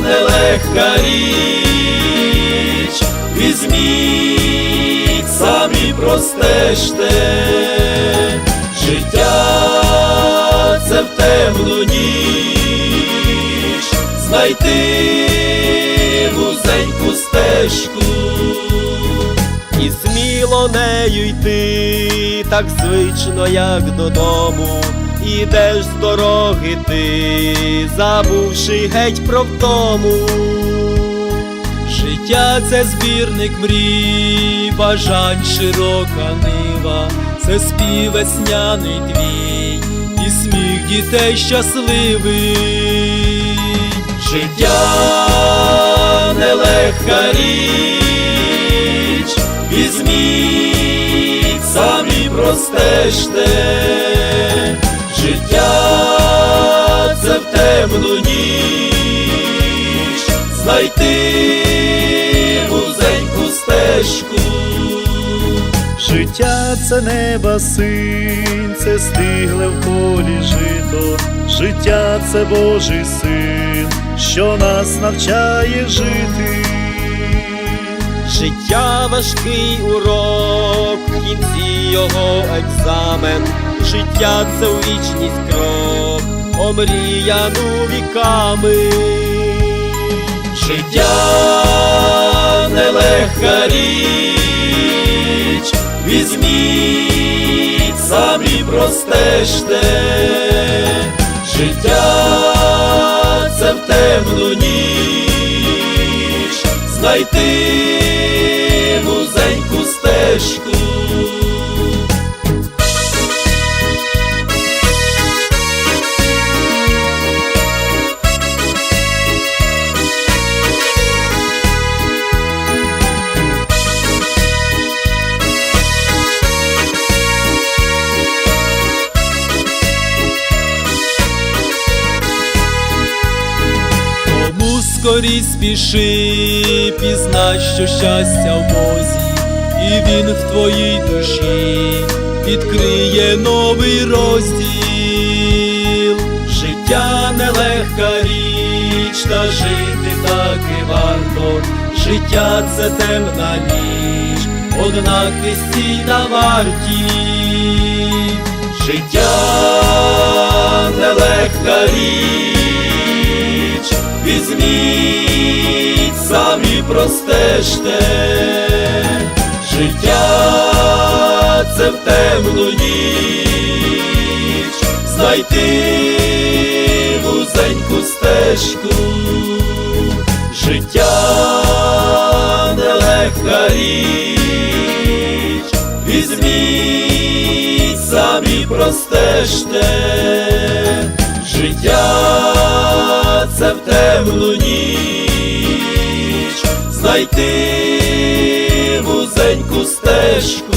Нелегка річ, візьміть простежте, життя це в темну ніч, знайти вузеньку стежку і сміло нею йти, так звично, як додому. Ідеш з дороги ти, забувши геть про втому. Життя це збірник мрій, бажань широка нива, це спів весняний твій, і сміх дітей щасливий. Життя нелегка річ, візьміть, самі простежте, стежку. Життя це неба син, це стигле в полі жито, життя це Божий син, що нас навчає жити. Життя важкий урок, в кінці його екзамен, життя це у вічність крок, омріяну віками. Життя нелегка річ, візьміть, самі простежте, життя це в темну ніч, знайти вузеньку стежку. Скорій спіши, пізнай, що щастя в Бозі, і він в твоїй душі відкриє новий розділ. Життя нелегка річ, та жити так і варто. Життя це темна ніч, однак ти стій на варті. Життя нелегка річ, візьміть, самі простежте, життя це в темну ніч, знайти вузеньку стежку, життя нелегка річ, візьміть, самі простежте, життя темну ніч, знайти вузеньку стежку.